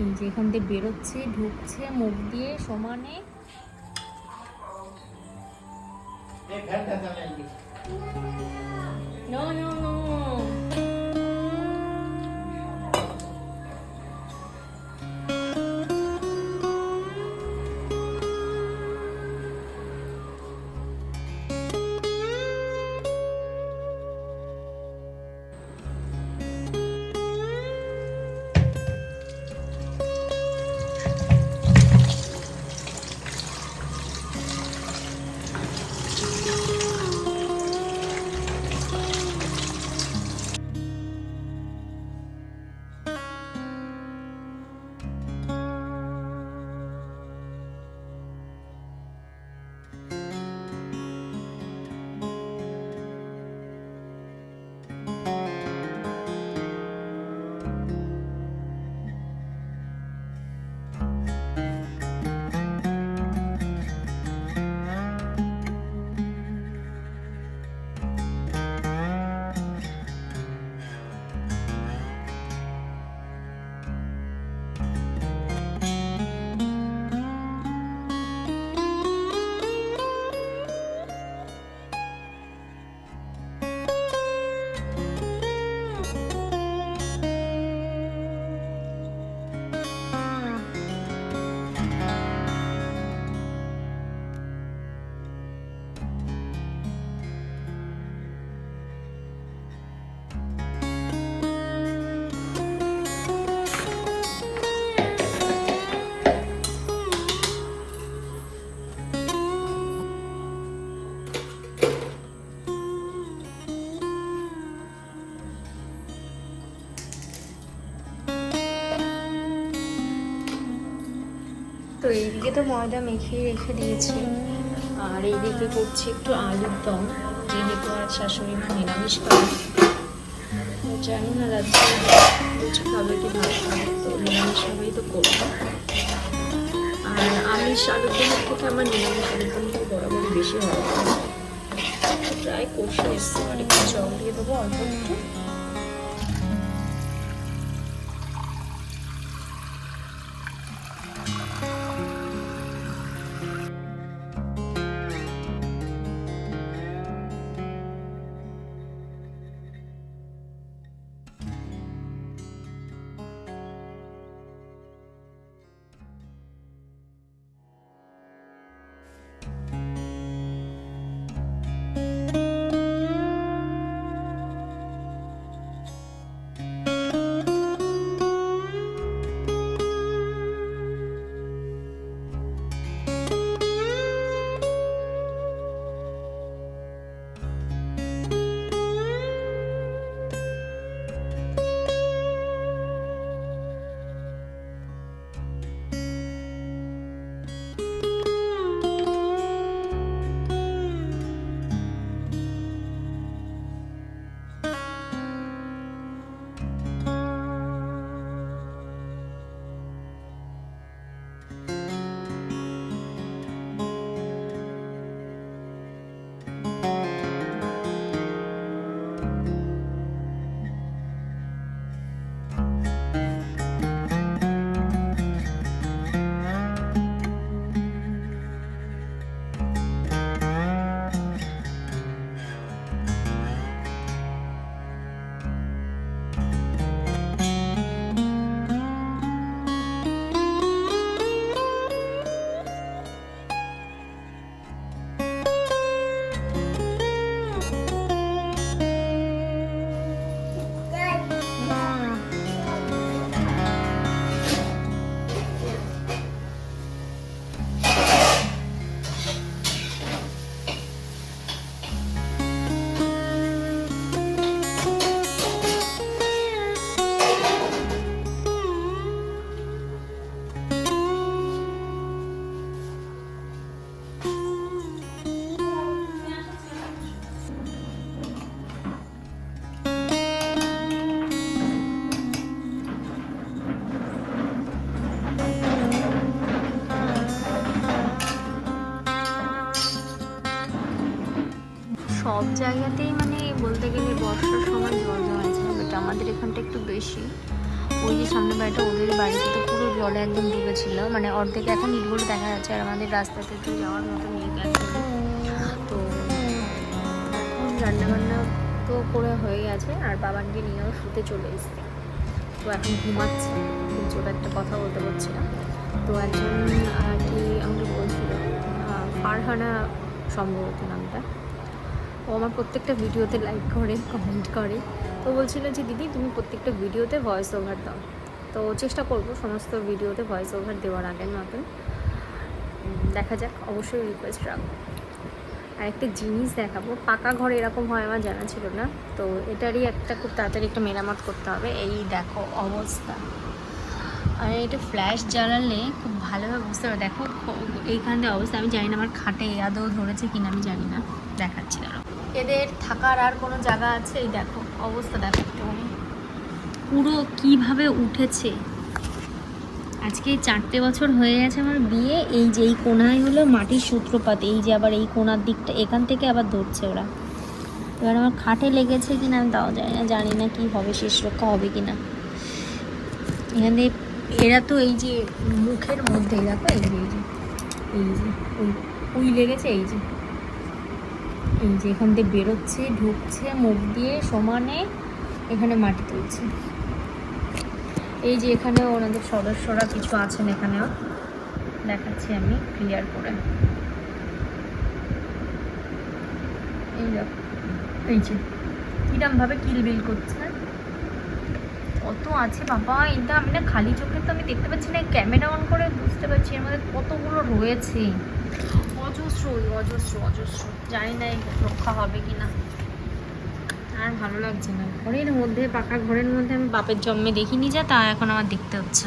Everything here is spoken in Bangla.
এই যে এখান দিয়ে বেরোচ্ছে ঢুকছে মুখ দিয়ে সমানে। No, নো নো তো এইদিকে তো ময়দা মেখে রেখে দিয়েছি। আর এইদিকে করছি একটু আলুর দম। যেহেতু আর শাশুড়ি মা নিরামিষ খাবে জানি না রাত্রে কিছু খাবে কি ভাত তো নিরামিষ খাবেই তো করব। আর আমিষ আলুর দমের থেকে আমার নিরামিষ আলুর দমটা বরাবরই বেশি হয়। প্রায় কষে এসছে। আর একটু জল দিয়ে দেবো অল্প। সব জায়গাতেই মানে বলতে গেলে বর্ষার সময় জল জমেছে বাট আমাদের এখানটা একটু বেশি। ওই যে সামনে বাড়িটা, ওদের বাড়িতে তো পুরো জলে একদম ডুবেছিল মানে অর্ধেক এখন ইটগুলো দেখা যাচ্ছে, আর আমাদের রাস্তা থেকে যাওয়ার মতো নেই তো এখন রান্নাবান্না তো করে হয়ে গেছে, আর বাবানকে নিয়েও শুতে চলে এসেছে। তো এখন ঘুমাচ্ছে ওটা একটা কথা বলতে পারছিলাম তো একজন আর কি আমাকে বলছিল ফারহানা সম্ভবত নামটা। ও আমার প্রত্যেকটা ভিডিওতে লাইক করে কমেন্ট করে। তো বলছিল যে, দিদি, তুমি প্রত্যেকটা ভিডিওতে ভয়েস ওভার দাও। তো চেষ্টা করব সমস্ত ভিডিওতে ভয়েস ওভার দেওয়ার আগের মতন। দেখা যাক, অবশ্যই রিকোয়েস্ট রাখব। আর একটা জিনিস দেখাবো, পাকা ঘর এরকম হয় আমার জানা ছিল না। তো এটারই একটা খুব তাড়াতাড়ি একটা মেরামত করতে হবে। এই দেখো অবস্থা। আর এটা ফ্ল্যাশ জ্বালালে খুব ভালোভাবে বুঝতে পারবে। দেখো এইখান দিয়ে অবস্থা, আমি জানি না আমার খাটে আদৌ ধরেছে কিনা, আমি জানি না। দেখাচ্ছি, দাঁড়াও। এদের থাকার আর কোনো জায়গা আছে? এই দেখো, অবস্থা দেখো একটুখানি পুরো কীভাবে উঠেছে? আজকে চারটে বছর হয়ে গেছে আমার বিয়ে, এই যে এই কোনায় হলো মাটির সূত্রপাত, এই যে আবার এই কোনার দিকটা, এখান থেকে আবার ধরছে ওরা। এবার আমার খাটে লেগেছে কিনা আমি তাও জানি না জানি না কি হবে, শেষ রক্ষা হবে কিনা। এখানে এরা তো এই যে মুখের মধ্যে দেখো যে, এই যে এই যে, ওই ওই লেগেছে, এই যে। এই যে এখান দিয়ে বেরোচ্ছে, ঢুকছে, মুখ দিয়ে সমানে এখানে মাটি তুলছে। এই যে এখানে ওনাদের সদস্যরা কিছু আছেন এখানেও দেখাচ্ছি আমি ক্লিয়ার করে। এই এই যে কিরম ভাবে কিলবিল করছে। কত আছে বাবা, এটা আমি না খালি চোখে তো আমি দেখতে পাচ্ছি না ক্যামেরা অন করে বুঝতে পারছি, এর মধ্যে কতগুলো রয়েছে। অজস্র অজস্র অজস্র। জানি না রক্ষা হবে কি না আর ভালো লাগছে না। ঘরের মধ্যে, পাকা ঘরের মধ্যে আমি বাপের জন্মে দেখিনি যা, তা এখন আমার দেখতে হচ্ছে।